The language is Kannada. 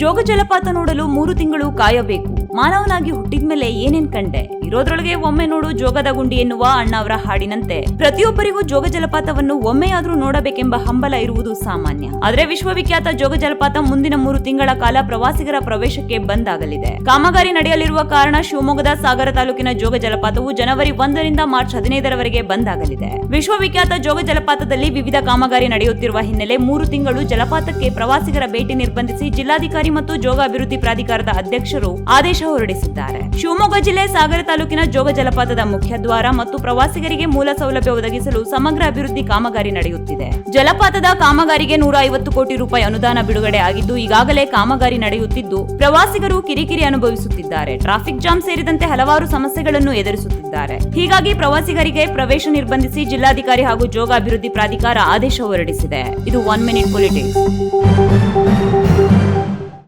ಜೋಗ ಜಲಪಾತ ನೋಡಲು ಮೂರು ತಿಂಗಳು ಕಾಯಬೇಕು. ಮಾನವನಾಗಿ ಹುಟ್ಟಿದ್ಮೇಲೆ ಏನೇನ್ ಕಂಡೆ? ಇರೋದ್ರೊಳಗೆ ಒಮ್ಮೆ ನೋಡು ಜೋಗದ ಗುಂಡಿ ಎನ್ನುವ ಅಣ್ಣ ಅವರ ಹಾಡಿನಂತೆ. ಪ್ರತಿಯೊಬ್ಬರಿಗೂ ಜೋಗ ಜಲಪಾತವನ್ನು ಒಮ್ಮೆಯಾದ್ರೂ ನೋಡಬೇಕೆಂಬ ಹಂಬಲ ಇರುವುದು ಸಾಮಾನ್ಯ. ಆದ್ರೆ ವಿಶ್ವವಿಖ್ಯಾತ ಜೋಗ ಜಲಪಾತ ಮುಂದಿನ ಮೂರು ತಿಂಗಳ ಕಾಲ ಪ್ರವಾಸಿಗರ ಪ್ರವೇಶಕ್ಕೆ ಬಂದಾಗಲಿದೆ. ಕಾಮಗಾರಿ ನಡೆಯಲಿರುವ ಕಾರಣ ಶಿವಮೊಗ್ಗದ ಸಾಗರ ತಾಲೂಕಿನ ಜೋಗ ಜಲಪಾತವು ಜನವರಿ ಒಂದರಿಂದ ಮಾರ್ಚ್ ಹದಿನೈದರವರೆಗೆ ಬಂದಾಗಲಿದೆ. ವಿಶ್ವವಿಖ್ಯಾತ ಜೋಗ ಜಲಪಾತದಲ್ಲಿ ವಿವಿಧ ಕಾಮಗಾರಿ ನಡೆಯುತ್ತಿರುವ ಹಿನ್ನೆಲೆ ಮೂರು ತಿಂಗಳು ಜಲಪಾತಕ್ಕೆ ಪ್ರವಾಸಿಗರ ಭೇಟಿ ನಿರ್ಬಂಧಿಸಿ ಜಿಲ್ಲಾಧಿಕಾರಿ ಮತ್ತು ಜೋಗ ಅಭಿವೃದ್ಧಿ ಪ್ರಾಧಿಕಾರದ ಅಧ್ಯಕ್ಷರು ಆದೇಶ ಹೊರಡಿಸಿದ್ದಾರೆ ಶಿವಮೊಗ್ಗ ಜಿಲ್ಲೆ ಸಾಗರ ತಾಲೂಕಿನ ಜೋಗ ಜಲಪಾತದ ಮುಖ್ಯ ದ್ವಾರ ಮತ್ತು ಪ್ರವಾಸಿಗರಿಗೆ ಮೂಲ ಸೌಲಭ್ಯ ಒದಗಿಸಲು ಸಮಗ್ರ ಅಭಿವೃದ್ಧಿ ಕಾಮಗಾರಿ ನಡೆಯುತ್ತಿದೆ. ಜಲಪಾತದ ಕಾಮಗಾರಿಗೆ ನೂರ ಐವತ್ತು ಕೋಟಿ ರೂಪಾಯಿ ಅನುದಾನ ಬಿಡುಗಡೆ ಆಗಿದ್ದು, ಈಗಾಗಲೇ ಕಾಮಗಾರಿ ನಡೆಯುತ್ತಿದ್ದು, ಪ್ರವಾಸಿಗರು ಕಿರಿಕಿರಿ ಅನುಭವಿಸುತ್ತಿದ್ದಾರೆ. ಟ್ರಾಫಿಕ್ ಜಾಮ್ ಸೇರಿದಂತೆ ಹಲವಾರು ಸಮಸ್ಯೆಗಳನ್ನು ಎದುರಿಸುತ್ತಿದ್ದಾರೆ. ಹೀಗಾಗಿ ಪ್ರವಾಸಿಗರಿಗೆ ಪ್ರವೇಶ ನಿರ್ಬಂಧಿಸಿ ಜಿಲ್ಲಾಧಿಕಾರಿ ಹಾಗೂ ಜೋಗ ಅಭಿವೃದ್ಧಿ ಪ್ರಾಧಿಕಾರ ಆದೇಶ ಹೊರಡಿಸಿದೆ. ಇದು ಒನ್ ಮಿನಿಟ್ ಪೊಲಿಟಿಕ್ಸ್